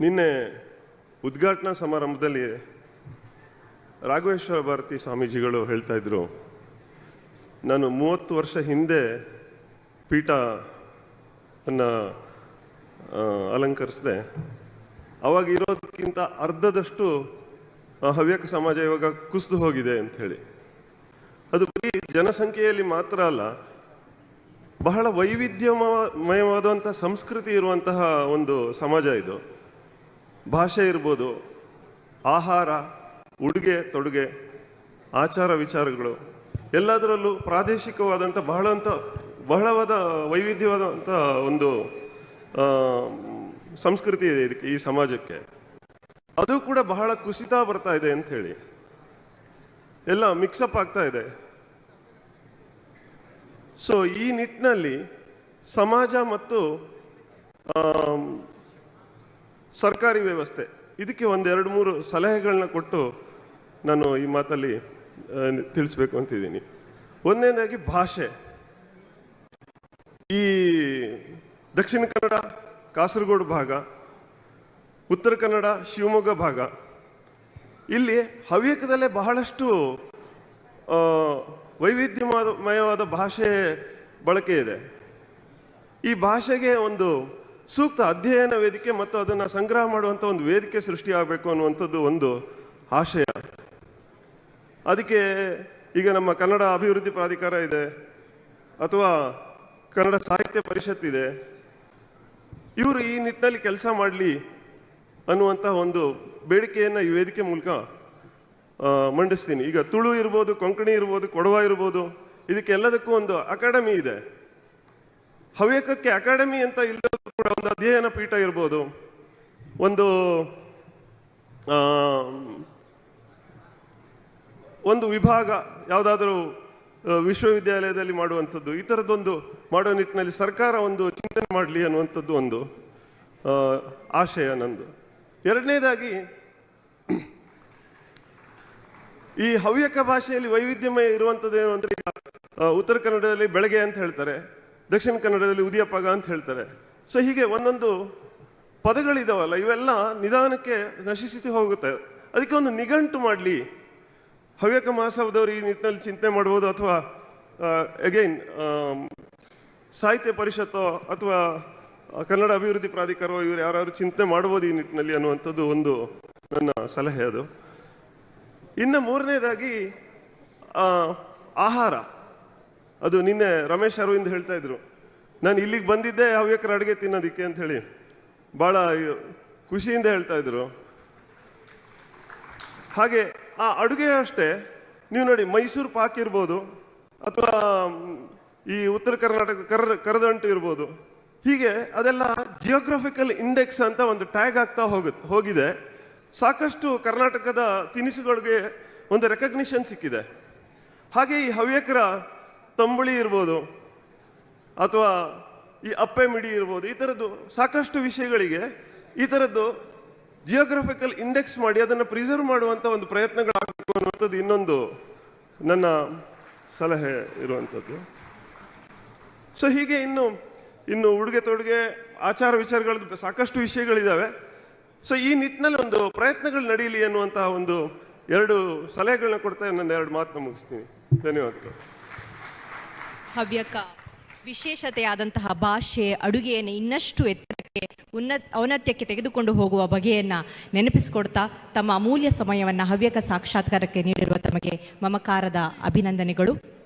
ನಿನ್ನೆ ಉದ್ಘಾಟನಾ ಸಮಾರಂಭದಲ್ಲಿ ರಾಘವೇಶ್ವರ ಭಾರತಿ ಸ್ವಾಮೀಜಿಗಳು ಹೇಳ್ತಾ ಇದ್ರು, ನಾನು ಮೂವತ್ತು ವರ್ಷ ಹಿಂದೆ ಪೀಠ ಅನ್ನ ಅಲಂಕರಿಸಿದೆ. ಅವಾಗ ಇರೋದಕ್ಕಿಂತ ಅರ್ಧದಷ್ಟು ಹವ್ಯಕ ಸಮಾಜ ಇವಾಗ ಕುಸಿದು ಹೋಗಿದೆ ಅಂತ ಹೇಳಿ. ಅದು ಬರೀ ಜನಸಂಖ್ಯೆಯಲ್ಲಿ ಮಾತ್ರ ಅಲ್ಲ, ಬಹಳ ವೈವಿಧ್ಯಮಯವಾದಂಥ ಸಂಸ್ಕೃತಿ ಇರುವಂತಹ ಒಂದು ಸಮಾಜ ಇದು. ಭಾಷೆ ಇರ್ಬೋದು, ಆಹಾರ, ಉಡುಗೆ, ತೊಡುಗೆ, ಆಚಾರ ವಿಚಾರಗಳು, ಎಲ್ಲದರಲ್ಲೂ ಪ್ರಾದೇಶಿಕವಾದಂಥ ಬಹಳ ಅಂತ ಬಹಳವಾದ ವೈವಿಧ್ಯವಾದಂಥ ಒಂದು ಸಂಸ್ಕೃತಿ ಇದೆ ಇದಕ್ಕೆ, ಈ ಸಮಾಜಕ್ಕೆ. ಅದು ಕೂಡ ಬಹಳ ಕುಸಿತ ಬರ್ತಾ ಇದೆ ಅಂತ ಹೇಳಿ. ಎಲ್ಲ ಮಿಕ್ಸಪ್ ಆಗ್ತಾ ಇದೆ. ಸೊ ಈ ನಿಟ್ಟಿನಲ್ಲಿ ಸಮಾಜ ಮತ್ತು ಸರ್ಕಾರಿ ವ್ಯವಸ್ಥೆ. ಇದಕ್ಕೆ ಒಂದೆರಡು ಮೂರು ಸಲಹೆಗಳನ್ನ ಕೊಟ್ಟು ನಾನು ಈ ಮಾತಲ್ಲಿ ತಿಳಿಸ್ಬೇಕು ಅಂತಿದ್ದೀನಿ. ಒಂದನೇದಾಗಿ ಭಾಷೆ. ಈ ದಕ್ಷಿಣ ಕನ್ನಡ, ಕಾಸರಗೋಡು ಭಾಗ, ಉತ್ತರ ಕನ್ನಡ, ಶಿವಮೊಗ್ಗ ಭಾಗ, ಇಲ್ಲಿ ಹವ್ಯಕದಲ್ಲೇ ಬಹಳಷ್ಟು ವೈವಿಧ್ಯಮಯವಾದ ಭಾಷೆ ಬಳಕೆ ಇದೆ. ಈ ಭಾಷೆಗೆ ಒಂದು ಸೂಕ್ತ ಅಧ್ಯಯನ ವೇದಿಕೆ ಮತ್ತು ಅದನ್ನು ಸಂಗ್ರಹ ಮಾಡುವಂಥ ಒಂದು ವೇದಿಕೆ ಸೃಷ್ಟಿಯಾಗಬೇಕು ಅನ್ನುವಂಥದ್ದು ಒಂದು ಆಶಯ. ಅದಕ್ಕೆ ಈಗ ನಮ್ಮ ಕನ್ನಡ ಅಭಿವೃದ್ಧಿ ಪ್ರಾಧಿಕಾರ ಇದೆ, ಅಥವಾ ಕನ್ನಡ ಸಾಹಿತ್ಯ ಪರಿಷತ್ ಇದೆ. ಇವರು ಈ ನಿಟ್ಟಿನಲ್ಲಿ ಕೆಲಸ ಮಾಡಲಿ ಅನ್ನುವಂತಹ ಒಂದು ಬೇಡಿಕೆಯನ್ನು ಈ ವೇದಿಕೆ ಮೂಲಕ ಮಂಡಿಸ್ತೀನಿ. ಈಗ ತುಳು ಇರ್ಬೋದು, ಕೊಂಕಣಿ ಇರ್ಬೋದು, ಕೊಡವ ಇರ್ಬೋದು, ಇದಕ್ಕೆಲ್ಲದಕ್ಕೂ ಒಂದು ಅಕಾಡೆಮಿ ಇದೆ. ಹವ್ಯಕಕ್ಕೆ ಅಕಾಡೆಮಿ ಅಂತ ಇಲ್ಲದರೂ ಕೂಡ ಒಂದು ಅಧ್ಯಯನ ಪೀಠ ಇರ್ಬೋದು. ಒಂದು ಒಂದು ವಿಭಾಗ ಯಾವುದಾದ್ರೂ ವಿಶ್ವವಿದ್ಯಾಲಯದಲ್ಲಿ ಮಾಡುವಂಥದ್ದು, ಈ ಥರದ್ದೊಂದು ಮಾಡೋ ನಿಟ್ಟಿನಲ್ಲಿ ಸರ್ಕಾರ ಒಂದು ಚಿಂತನೆ ಮಾಡಲಿ ಅನ್ನುವಂಥದ್ದು ಒಂದು ಆಶಯ ನಂದು. ಎರಡನೇದಾಗಿ, ಈ ಹವ್ಯಕ ಭಾಷೆಯಲ್ಲಿ ವೈವಿಧ್ಯಮಯ ಇರುವಂಥದ್ದು ಏನು ಅಂದರೆ ಉತ್ತರ ಕನ್ನಡದಲ್ಲಿ ಬೆಳಗ್ಗೆ ಅಂತ ಹೇಳ್ತಾರೆ, ದಕ್ಷಿಣ ಕನ್ನಡದಲ್ಲಿ ಉದಿಯಪ್ಪಗ ಅಂತ ಹೇಳ್ತಾರೆ. ಸೊ ಹೀಗೆ ಒಂದೊಂದು ಪದಗಳಿದಾವಲ್ಲ, ಇವೆಲ್ಲ ನಿಧಾನಕ್ಕೆ ನಶಿಸಿತಿ ಹೋಗುತ್ತೆ. ಅದಕ್ಕೆ ಒಂದು ನಿಘಂಟು ಮಾಡಲಿ. ಹವ್ಯಕ ಮಹಾಸಭದವರು ಈ ನಿಟ್ಟಿನಲ್ಲಿ ಚಿಂತನೆ ಮಾಡ್ಬೋದು ಅಥವಾ ಅಗೈನ್ ಸಾಹಿತ್ಯ ಪರಿಷತ್ತೋ ಅಥವಾ ಕನ್ನಡ ಅಭಿವೃದ್ಧಿ ಪ್ರಾಧಿಕಾರವೋ ಇವರು ಯಾರು ಚಿಂತನೆ ಮಾಡ್ಬೋದು ಈ ನಿಟ್ಟಿನಲ್ಲಿ ಅನ್ನುವಂಥದ್ದು ಒಂದು ನನ್ನ ಸಲಹೆ ಅದು. ಇನ್ನು ಮೂರನೇದಾಗಿ ಆಹಾರ. ಅದು ನಿನ್ನೆ ರಮೇಶ್ ಅರವಿಂದ್ ಹೇಳ್ತಾ ಇದ್ರು. ನಾನು ಇಲ್ಲಿಗೆ ಬಂದಿದ್ದೆ ಹವ್ಯಕರ ಅಡುಗೆ ತಿನ್ನೋದಕ್ಕೆ ಅಂತ ಹೇಳಿ. ಭಾಳ ಖುಷಿಯಿಂದ ಹೇಳ್ತಾ ಇದ್ರು. ಹಾಗೆ, ಆ ಅಡುಗೆ ಅಷ್ಟೇ. ನೀವು ನೋಡಿ, ಮೈಸೂರು ಪಾಕ್ ಇರ್ಬೋದು, ಅಥವಾ, ಈ ಉತ್ತರ ಕರ್ನಾಟಕ ಕರ ಕರದಂಟು ಇರ್ಬೋದು. ಹೀಗೆ ಅದೆಲ್ಲ ಜಿಯೋಗ್ರಫಿಕಲ್ ಇಂಡೆಕ್ಸ್ ಅಂತ ಒಂದು ಟ್ಯಾಗ್ ಆಗ್ತಾ ಹೋಗುತ್ತೆ ಹೋಗಿದೆ. ಸಾಕಷ್ಟು ಕರ್ನಾಟಕದ ತಿನಿಸುಗಳಿಗೆ ಒಂದು ರೆಕಗ್ನಿಷನ್ ಸಿಕ್ಕಿದೆ. ಹಾಗೆ ಈ ಹವ್ಯಕರ ತಂಬುಳಿ ಇರ್ಬೋದು ಅಥವಾ ಈ ಅಪ್ಪೆ ಮಿಡಿ ಇರ್ಬೋದು, ಈ ಥರದ್ದು ಸಾಕಷ್ಟು ವಿಷಯಗಳಿಗೆ ಈ ಥರದ್ದು ಜಿಯೋಗ್ರಫಿಕಲ್ ಇಂಡೆಕ್ಸ್ ಮಾಡಿ ಅದನ್ನು ಪ್ರಿಸರ್ವ್ ಮಾಡುವಂಥ ಒಂದು ಪ್ರಯತ್ನಗಳಾಗಬೇಕು ಅನ್ನುವಂಥದ್ದು ಇನ್ನೊಂದು ನನ್ನ ಸಲಹೆ ಇರುವಂಥದ್ದು. ಸೊ ಹೀಗೆ ಇನ್ನು ಇನ್ನು ಉಡುಗೆ ತೊಡುಗೆ, ಆಚಾರ ವಿಚಾರಗಳದ್ದು ಸಾಕಷ್ಟು ವಿಷಯಗಳಿದ್ದಾವೆ. ಸೊ ಈ ನಿಟ್ಟಿನಲ್ಲಿ ಒಂದು ಪ್ರಯತ್ನಗಳು ನಡೀಲಿ ಅನ್ನುವಂತಹ ಒಂದು ಎರಡು ಸಲಹೆಗಳನ್ನ ಕೊಡ್ತಾ ನನ್ನ ಎರಡು ಮಾತನ್ನ ಮುಗಿಸ್ತೀನಿ. ಧನ್ಯವಾದಗಳು. ಹವ್ಯಕ. ವಿಶೇಷತೆಯಾದಂತಹ ಭಾಷೆ, ಅಡುಗೆಯನ್ನು ಇನ್ನಷ್ಟು ಎತ್ತರಕ್ಕೆ, ಉನ್ನತ ಔನತ್ಯಕ್ಕೆ ತೆಗೆದುಕೊಂಡು ಹೋಗುವ ಬಗೆಯನ್ನು ನೆನಪಿಸಿಕೊಡ್ತಾ ತಮ್ಮ ಅಮೂಲ್ಯ ಸಮಯವನ್ನು ಹವ್ಯಕ ಸಾಕ್ಷಾತ್ಕಾರಕ್ಕೆ ನೀಡಿರುವ ತಮಗೆ ಮಮಕಾರದ ಅಭಿನಂದನೆಗಳು.